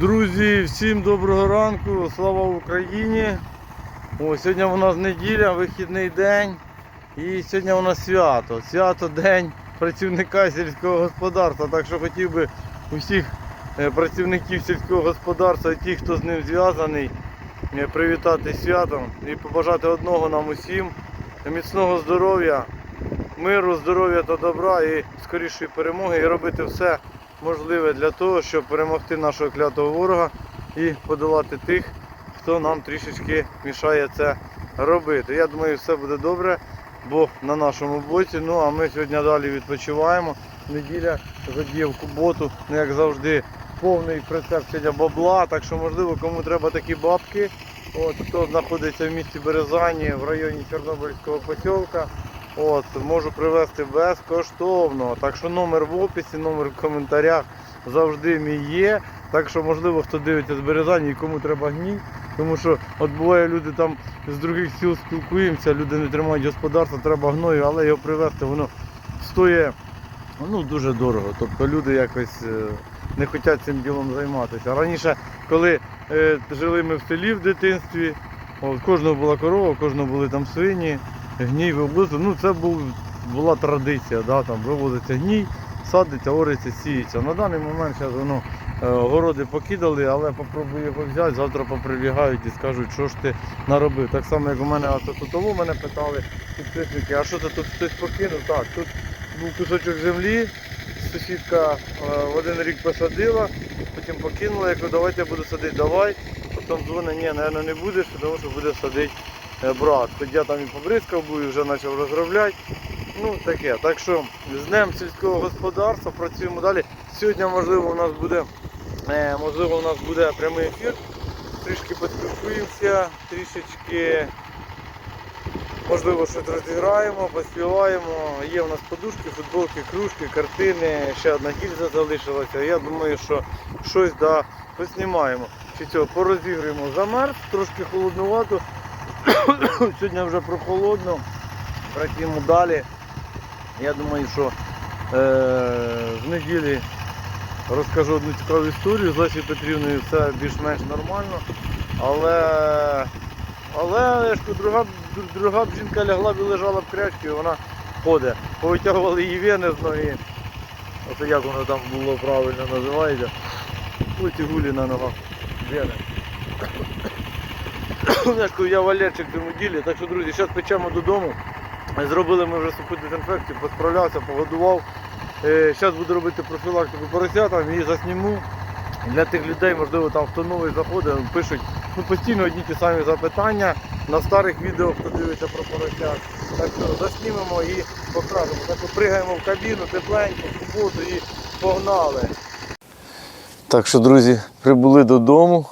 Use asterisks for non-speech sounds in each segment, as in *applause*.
Друзі, всім доброго ранку, слава Україні. О, сьогодні у нас неділя, вихідний день. І сьогодні у нас свято. Свято день працівника сільського господарства. Так що хотів би усіх е, працівників сільського господарства, і тих, хто з ним зв'язаний, е, привітати святом і побажати одного нам усім міцного здоров'я, миру, здоров'я та добра і скорішої перемоги, і робити все можливе для того, щоб перемогти нашого клятого ворога і подолати тих, хто нам трішечки мішає це робити. Я думаю, все буде добре. Бог на нашому боці. Ну а ми сьогодні далі відпочиваємо. Неділя задіяв куботу, ну як завжди, повний прицеп сьогодні бабла. Так що, можливо, кому треба такі бабки. От, хто знаходиться в місті Березані в районі Чорнобильського посілка. От, можу привезти безкоштовно. Так що номер в описі, номер в коментарях завжди мій є. Так що, можливо, хто дивиться з Березані і кому треба гній. Тому що от буває люди там з других сіл спілкуємося, люди не тримають господарство, треба гною, але його привезти, воно стоїть ну, дуже дорого. Тобто люди якось е, не хочуть цим ділом займатися. Раніше, коли е, жили ми в селі в дитинстві, от, кожного була корова, у кожного були там свині, гній вивозили. Ну це був, була традиція, да, там вивозиться гній, садиться, ориться, сіється. На даний момент зараз воно е, городи покидали, але попробую його взяти, завтра поприбігають і скажуть, що ж ти наробив. Так само, як у мене ото тут мене питали підписники, а що це тут хтось покинув? Так, тут був кусочок землі, сусідка е, в один рік посадила, потім покинула, я кажу, давайте я буду садити, давай. Потім дзвонить, ні, мабуть, не будеш, тому що буде садити брат. Хоч я там і побризкав був, і вже почав розробляти. Ну таке. Так що з Днем сільського господарства працюємо далі. Сьогодні, можливо, у нас буде, е, можливо, у нас буде прямий ефір. Трішки поспілкуємося, трішечки Можливо, щось розіграємо, поспіваємо. Є у нас подушки, футболки, кружки, картини, ще одна гільза залишилася. Я думаю, що щось да, поснімаємо. Чи цього порозігруємо замерз, трошки холоднувато. *coughs* Сьогодні вже прохолодно. Працюємо далі. Я думаю, що е, в неділі розкажу одну цікаву історію з Лесією Петрівною, все більш-менш нормально. Але але ж друга, друга б жінка лягла б і лежала б крячки, вона ходить. Повитягували її вени з ноги. Оце як воно там було правильно називається. Ось і гулі на ногах. Вени. *coughs* Я валерчик в цьому ділі, так що, друзі, зараз печемо додому. Зробили ми вже суху дезінфекцію, посправлявся, погодував. Зараз буду робити профілактику поросятам і засніму. Для тих людей, можливо, там хто новий заходить, пишуть ну, постійно одні ті самі запитання. На старих відео, хто дивиться про поросят. Так що заснімемо і покажемо. Так що пригаємо в кабіну, тепленько, в суботу і погнали. Так що, друзі, прибули додому.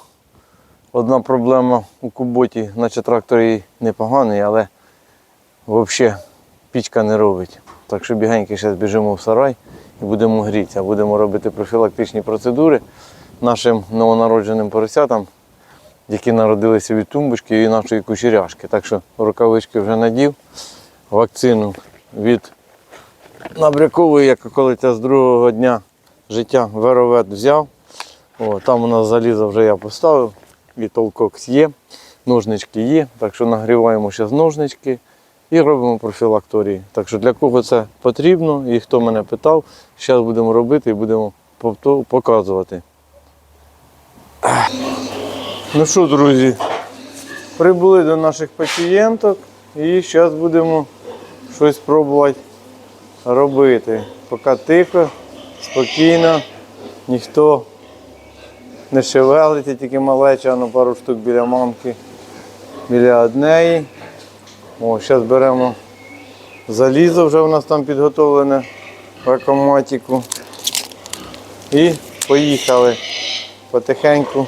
Одна проблема у куботі, наче трактор її непоганий, але взагалі пічка не робить. Так що бігеньки зараз біжимо в сарай і будемо грітися. Будемо робити профілактичні процедури нашим новонародженим поросятам, які народилися від тумбочки і нашої кучеряшки. Так що рукавички вже надів, вакцину від набрякової, як околиця з другого дня життя веровет взяв. О, там у нас залізо вже я поставив, і толкокс є, ножнички є, так що нагріваємо зараз ножнички і робимо профілакторії. Так що для кого це потрібно і хто мене питав, зараз будемо робити і будемо показувати. Ну що, друзі, прибули до наших пацієнток і зараз будемо щось пробувати робити. Поки тихо, спокійно, ніхто не шевелиться, тільки малеча, ну пару штук біля мамки, біля однеї. О, зараз беремо залізо, вже у нас там підготовлене в акоматіку. І поїхали потихеньку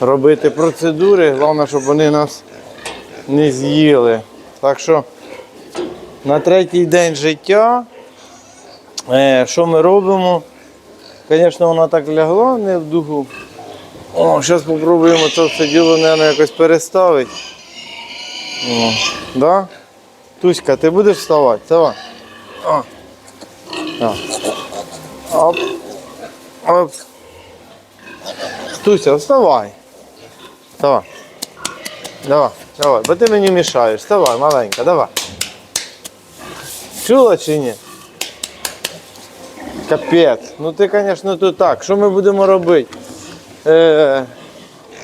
робити процедури. Головне, щоб вони нас не з'їли. Так що на третій день життя, е, що ми робимо? Звісно, вона так лягла не в духу. О, зараз спробуємо це все діло, мабуть, якось переставити. О, да? Туська, ти будеш вставати? Давай. О. О. Оп. Оп. Туся, вставай. Давай. Давай, давай, бо ти мені мішаєш. Вставай, маленька, давай. Чула чи ні? Капець. Ну ти, звісно, тут так. Що ми будемо робити? Е,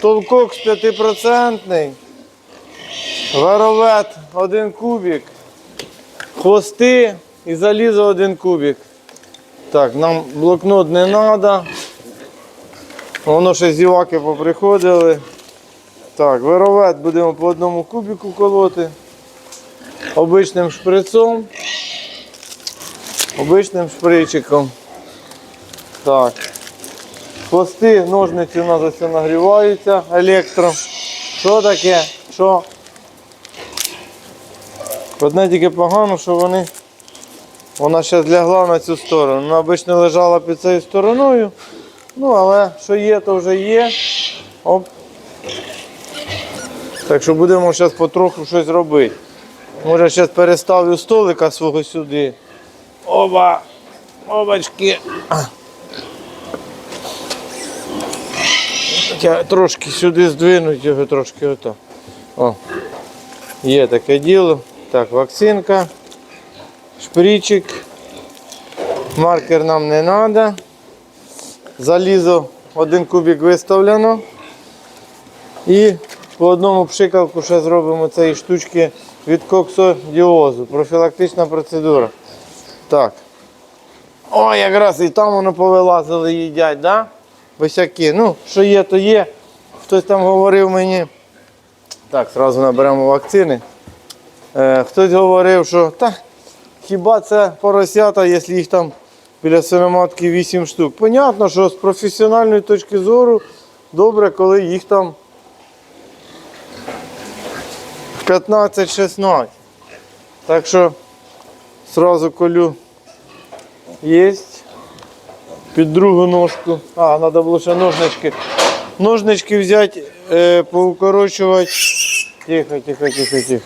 толкокс 5%, варовет 1 кубик, хвости і залізо 1 кубик. Так, нам блокнот не треба. Воно ще зіваки поприходили. Так, варовет будемо по одному кубику колоти. Обичним шприцом. Обичним шпричиком. Так. Хвости, ножниці у нас ось нагріваються електром. Що таке? Що? Одне тільки погано, що вони. Вона зараз лягла на цю сторону. Вона обично лежала під цією стороною. Ну, але що є, то вже є. Оп. Так що будемо зараз потроху щось робити. Може зараз переставлю столика свого сюди. Оба! Обачки. Я трошки сюди здвинуть його трошки ото. О. Є таке діло. Так, вакцинка, шпричик. Маркер нам не треба. Залізо один кубик виставлено. І по одному пшикалку ще зробимо цієї штучки від коксодіозу. Профілактична процедура. Так. О, якраз і там воно повилазили, їдять, да? Босяки. Ну, що є, то є. Хтось там говорив мені. Так, одразу наберемо вакцини. Е, хтось говорив, що та, хіба це поросята, якщо їх там біля свиноматки 8 штук. Понятно, що з професіональної точки зору добре, коли їх там 15-16. Так що сразу колю єсть. Під другу ножку. А, треба було ще ножнички. Ножнички взяти, е, поукорочувати. Тихо, тихо, тихо, тихо.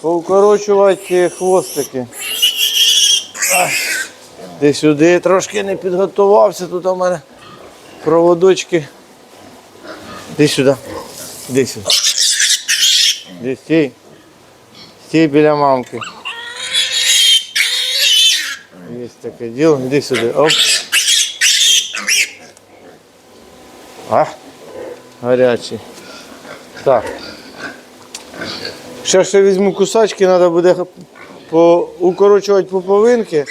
Поукорочувати хвостики. Ах, Де сюди трошки не підготувався, тут у мене проводочки. Іди сюди. Іди сюди. Іди стій. Стій біля мамки. Є таке діло, іди сюди. Оп. А, гарячий. Так. Ще ще візьму кусачки, треба буде по, укорочувати пуповинки,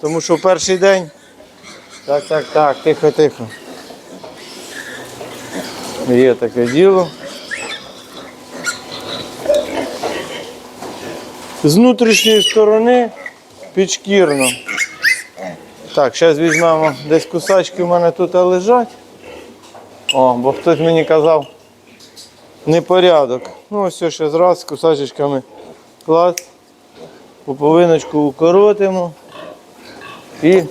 тому що перший день. Так, так, так, тихо, тихо. Є таке діло. З внутрішньої сторони підшкірно. Так, зараз візьмемо десь кусачки в мене тут лежать. О, бо хтось мені казав непорядок. Ну ось ще зразу з кусачечками клас. Пуповиночку укоротимо. І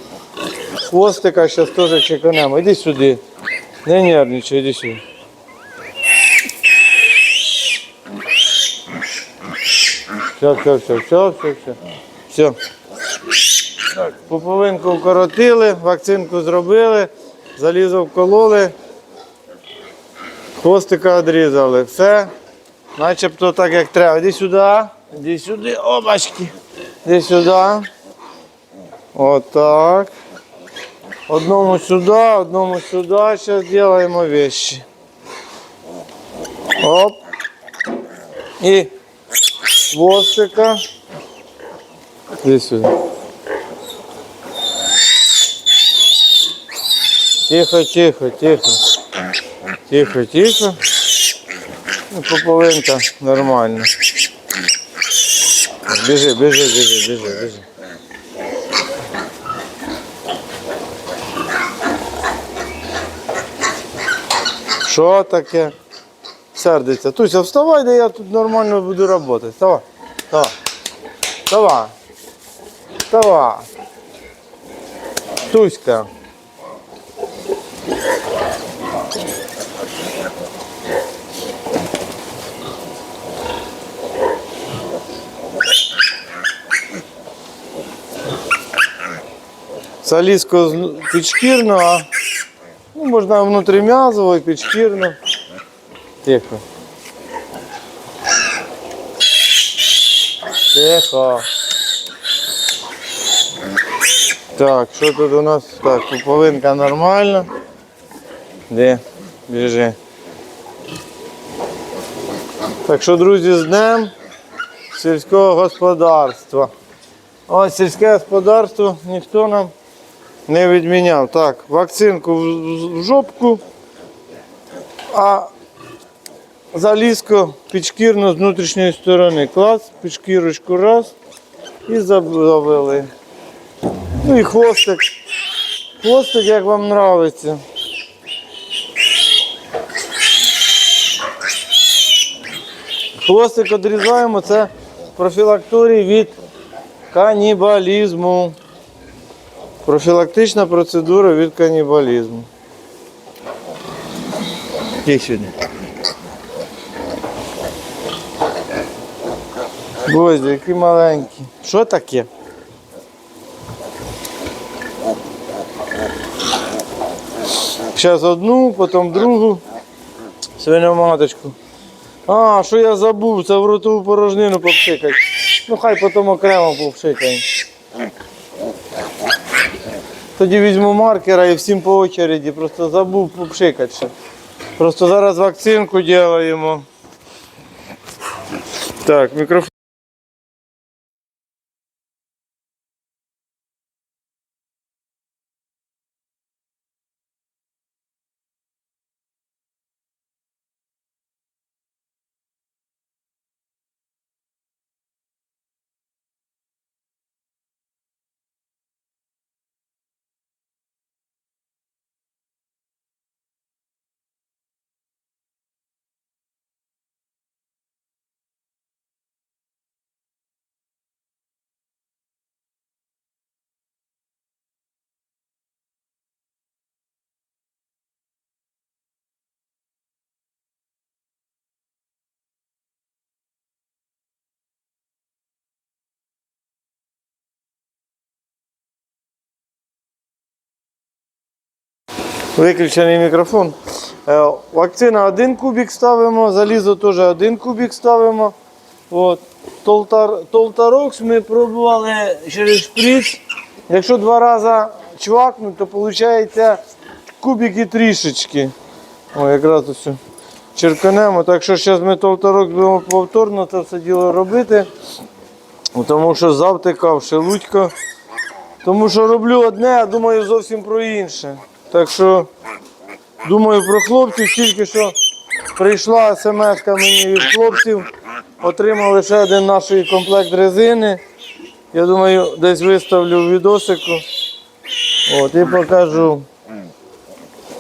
хвостика зараз теж чеканемо. Іди сюди. Не нервничай, іди сюди. Все, все, все, все, все, все. Все. Пуповинку вкоротили, вакцинку зробили, залізо вкололи, хвостика відрізали. Все. Начебто так як треба. Іди сюди, іди сюди, обачки. Іди сюди. Отак. Одному сюди, одному сюди. Зараз зробимо вещи. Оп. І хвостика. Іди сюди. Тихо, тихо, тихо. Тихо, тихо. Ну, пополинка нормально. Біжи, біжи, біжи, біжи, біжи. Що таке? Сердиться. Туся, вставай, де я тут нормально буду працювати. Вставай. Вставай. Вставай. Вставай. Туська. Залізко з- підшкірно, а Ну, можна внутрім'язово і підшкірно. Тихо. Тихо. Так, що тут у нас? Так, пуповинка нормальна. Де? Біжи. Так що, друзі, з днем сільського господарства. Ось сільське господарство ніхто нам не відміняв. Так, вакцинку в- жопку, а залізко підшкірно з внутрішньої сторони. Клас, підшкірочку раз і завели. Ну і хвостик. Хвостик, як вам нравиться. Хвостик відрізаємо, це профілакторій від канібалізму. Профілактична процедура від канібалізму. Їх сюди. Боже, які маленькі. Що таке? Зараз одну, потім другу. Свиноматочку. А, що я забув, це в ротову порожнину попшикати. Ну хай потім окремо попшикаємо. Тоді візьму маркера і всім по очереді, просто забув попшикати ще. Просто зараз вакцинку робимо. Так, мікрофон. Виключений мікрофон. Е, Вакцина один кубик ставимо, залізо теж один кубик ставимо. От. Толтар, Толтарокс ми пробували через шприц. Якщо два рази чвакнуть, то виходить кубики трішечки. О, якраз ось черканемо. Так що зараз ми Толтарокс будемо повторно це все діло робити. Тому що завтикав шелудько. Тому що роблю одне, а думаю зовсім про інше. Так що думаю про хлопців, тільки що прийшла смс мені від хлопців. Отримали ще один наш комплект резини. Я думаю, десь виставлю відосику. От, і покажу.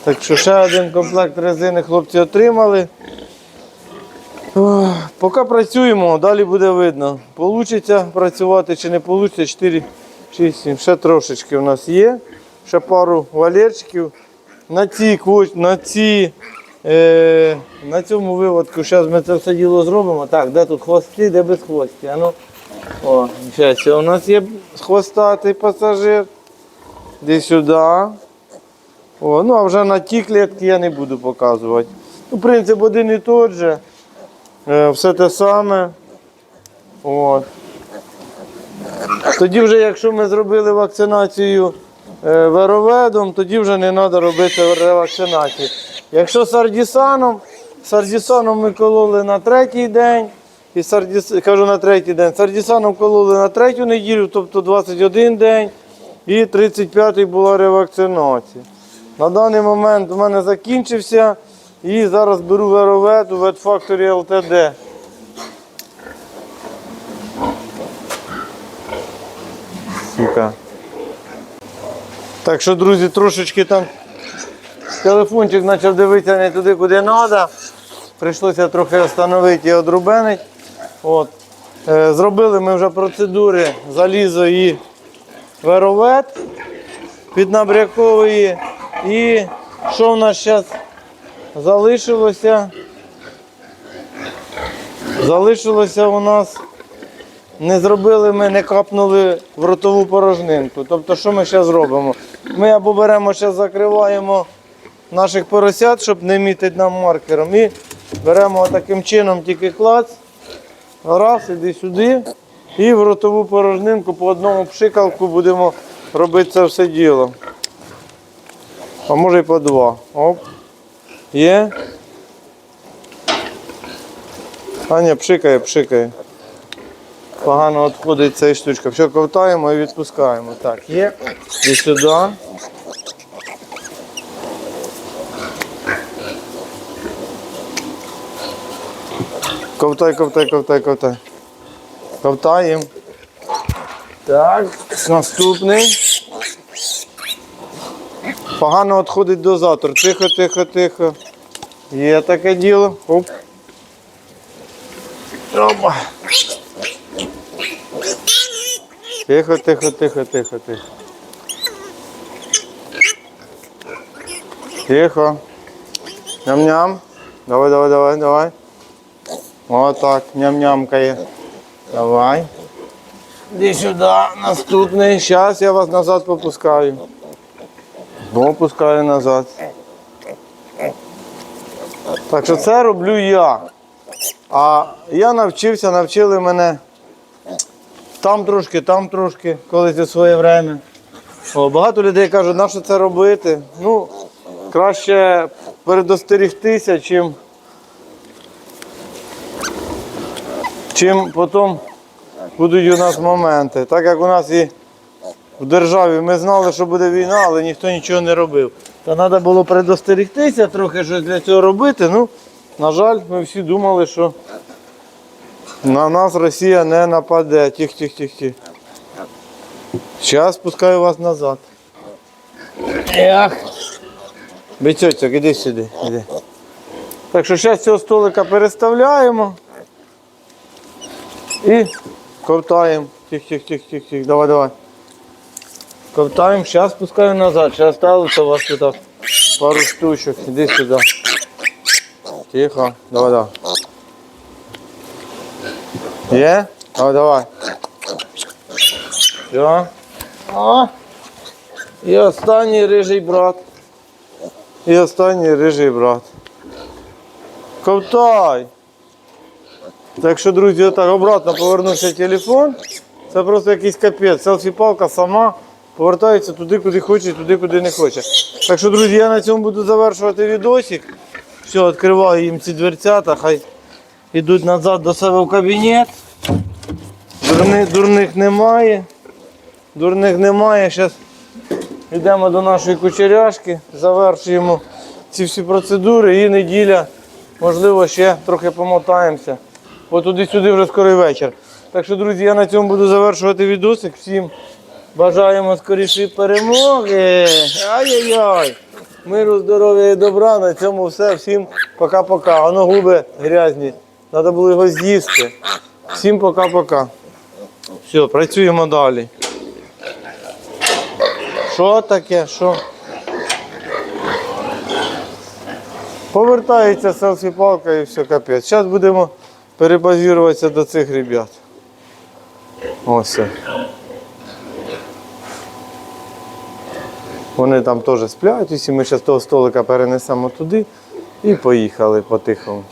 Так що ще один комплект резини хлопці отримали. Поки працюємо, далі буде видно. Получиться працювати чи не вийде. 4, 6, 7. Ще трошечки у нас є. Ще пару валерчиків. На квоч- на ці, е, на цьому виводку зараз ми це все діло зробимо. Так, де тут хвости, де без хвості. А ну, о, щас, у нас є хвостатий пасажир. Де сюди. О, ну а вже на ті клітки я не буду показувати. Ну, принцип один і той же. Е, все те саме. От. Тоді вже, якщо ми зробили вакцинацію вероведом, тоді вже не треба робити ревакцинацію. Якщо сардісаном, сардісаном ми кололи на третій день, і сардіс, кажу на третій день, сардісаном кололи на третю неділю, тобто 21 день, і 35-й була ревакцинація. На даний момент у мене закінчився і зараз беру веровед у ветфакторі ЛТД. Сука. Так що, друзі, трошечки там телефончик почав дивитися не туди, куди треба. Прийшлося трохи встановити і одрубенить. От. Е, Зробили ми вже процедури залізо і веровет піднабрякової. І що в нас зараз залишилося? Залишилося у нас не зробили ми, не капнули в ротову порожнинку. Тобто, що ми зараз робимо? Ми або беремо, зараз закриваємо наших поросят, щоб не мітити нам маркером. І беремо таким чином тільки клац. Раз, іди сюди. І в ротову порожнинку по одному пшикалку будемо робити це все діло. А може і по два. Оп. Є. Аня пшикає, пшикає. Погано відходить ця штучка. Все ковтаємо і відпускаємо. Так, є. І сюди. Ковтай, ковтай, ковтай, ковтай. Ковтаємо. Так, наступний. Погано відходить дозатор. Тихо, тихо, тихо. Є таке діло. Оп. Опа. Тихо, тихо, тихо, тихо, тихо. Тихо. Ням-ням. Давай, давай, давай, давай. Отак, ням-нямкає. Давай. Іди сюди, наступний. Зараз я вас назад попускаю. Попускаю назад. Так що це роблю я. А я навчився, навчили мене там трошки, там трошки, колись у своє время. О, багато людей кажуть, на що це робити. Ну, краще передостерігтися, чим, чим потім будуть у нас моменти. Так як у нас і в державі ми знали, що буде війна, але ніхто нічого не робив. Та треба було предостерігтися, трохи щось для цього робити. Ну, на жаль, ми всі думали, що на нас Росія не нападе. Тих, тих, тих, тих. Зараз пускаю вас назад. Ях. Бицьоцьок, іди сюди. Іди. Так що зараз цього столика переставляємо і ковтаємо. Тих, тих, тих, тих, тих. Давай, давай. Ковтаємо, зараз пускаю назад. Ще залишилося у вас тут пару штучок. Іди сюди. Тихо. Давай, давай. Є? Давай, давай. Все. О. І останній рижий брат. І останній рижий брат. Ковтай. Так що, друзі, отак обратно повернувся телефон. Це просто якийсь капець. Селфі-палка сама повертається туди, куди хоче, туди, куди не хоче. Так що, друзі, я на цьому буду завершувати відосик. Все, відкриваю їм ці дверцята, хай йдуть назад до себе в кабінет. Дурни, дурних немає. Дурних немає. Зараз йдемо до нашої кучеряшки, завершуємо ці всі процедури і неділя, можливо, ще трохи помотаємося. Бо туди-сюди вже скоро вечір. Так що, друзі, я на цьому буду завершувати відосик. Всім бажаємо скорішої перемоги. Ай-яй-яй. Миру, здоров'я і добра. На цьому все. Всім пока-пока. Воно губи грязні. Треба було його з'їсти. Всім пока-пока. Все, працюємо далі. Що таке? Що? Повертається селфі-палка і все капець. Зараз будемо перебазіруватися до цих ребят. Ось. Вони там теж сплять, усі ми зараз того столика перенесемо туди і поїхали по-тихому.